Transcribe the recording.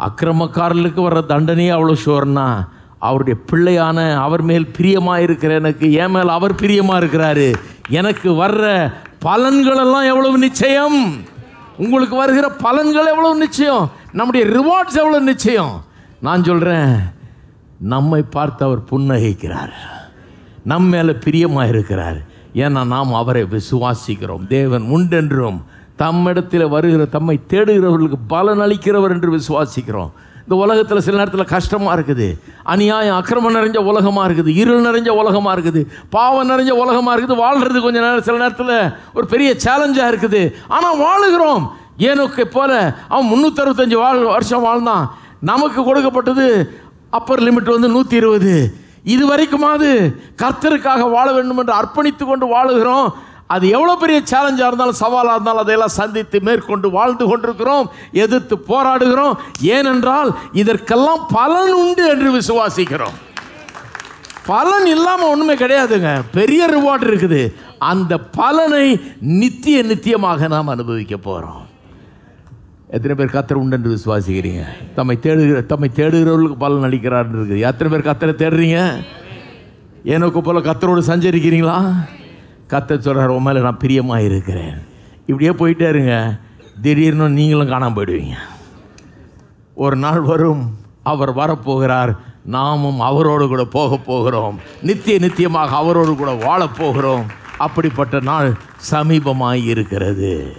அக்கிரமக்காரர்களுக்கு வர்ற தண்டனையே அவ்வளோ ஷோர்னா அவருடைய பிள்ளையான அவர் மேல் பிரியமாக இருக்கிற எனக்கு என் மேல் அவர் பிரியமாக இருக்கிறாரு எனக்கு வர்ற பலன்களெல்லாம் எவ்வளவு நிச்சயம்? உங்களுக்கு வருகிற பலன்கள் எவ்வளவு நிச்சயம்? நம்முடைய ரிவார்ட்ஸ் எவ்வளவு நிச்சயம்? நான் சொல்கிறேன் நம்மை பார்த்து அவர் புன்னகைக்கிறார். நம்ம மேலே பிரியமாக இருக்கிறார் ஏன்னா நாம் அவரை விசுவாசிக்கிறோம். தேவன் உண்டென்றும் தம்மிடத்தில் வருகிற தம்மை தேடுகிறவர்களுக்கு பலன் அளிக்கிறவர் என்று விசுவாசிக்கிறோம். இந்த உலகத்தில் சில நேரத்தில் கஷ்டமாக இருக்குது. அநியாயம் அக்கிரமம் நிறைஞ்ச உலகமாக இருக்குது. இருள் நிறைஞ்ச உலகமாக இருக்குது. பாவம் நிறைஞ்ச உலகமாக இருக்குது. வாழ்கிறது கொஞ்சம் நேரம் சில நேரத்தில் ஒரு பெரிய சேலஞ்சாக இருக்குது. ஆனால் வாழுகிறோம். ஏனுக்கு போல அவன் முந்நூற்றறுபத்தஞ்சு வாழ் வருஷம் வாழ்ந்தான். நமக்கு கொடுக்கப்பட்டது அப்பர் லிமிட் வந்து நூற்றி இருபது. இது வரைக்குமாவது கர்த்தருக்காக வாழ வேண்டும் என்று அர்ப்பணித்து கொண்டு வாழுகிறோம். அது எவ்வளோ பெரிய சேலஞ்சாக இருந்தாலும் சவாலாக இருந்தாலும் அதையெல்லாம் சந்தித்து மேற்கொண்டு வாழ்ந்து கொண்டிருக்கிறோம் எதிர்த்து போராடுகிறோம். ஏனென்றால் இதற்கெல்லாம் பலன் உண்டு என்று விசுவாசிக்கிறோம். பலன் இல்லாமல் ஒன்றுமே கிடையாதுங்க. பெரிய ரிவார்டு இருக்குது. அந்த பலனை நித்திய நித்தியமாக நாம் அனுபவிக்க போகிறோம் எத்தனை பேர் கத்தர் உண்டு என்று விசுவாசிக்கிறீங்க? தம்மை தேடுகிற தம்மை தேடுகிறவர்களுக்கு பலன் அளிக்கிறார் இருக்குது. எத்தனை பேர் கத்தரை தேடுறீங்க? எனக்கு போல கத்தரோடு சஞ்சரிக்கிறீங்களா? கத்த சொல்கிறார் உன் மேலே நான் பிரியமாக இருக்கிறேன் இப்படியே போயிட்டே இருங்க திடீர்னு நீங்களும் காணாம போயிடுவீங்க. ஒரு நாள் வரும் அவர் வரப்போகிறார். நாமும் அவரோடு கூட போக போகிறோம். நித்திய நித்தியமாக அவரோடு கூட வாழப் போகிறோம். அப்படிப்பட்ட நாள் சமீபமாக இருக்கிறது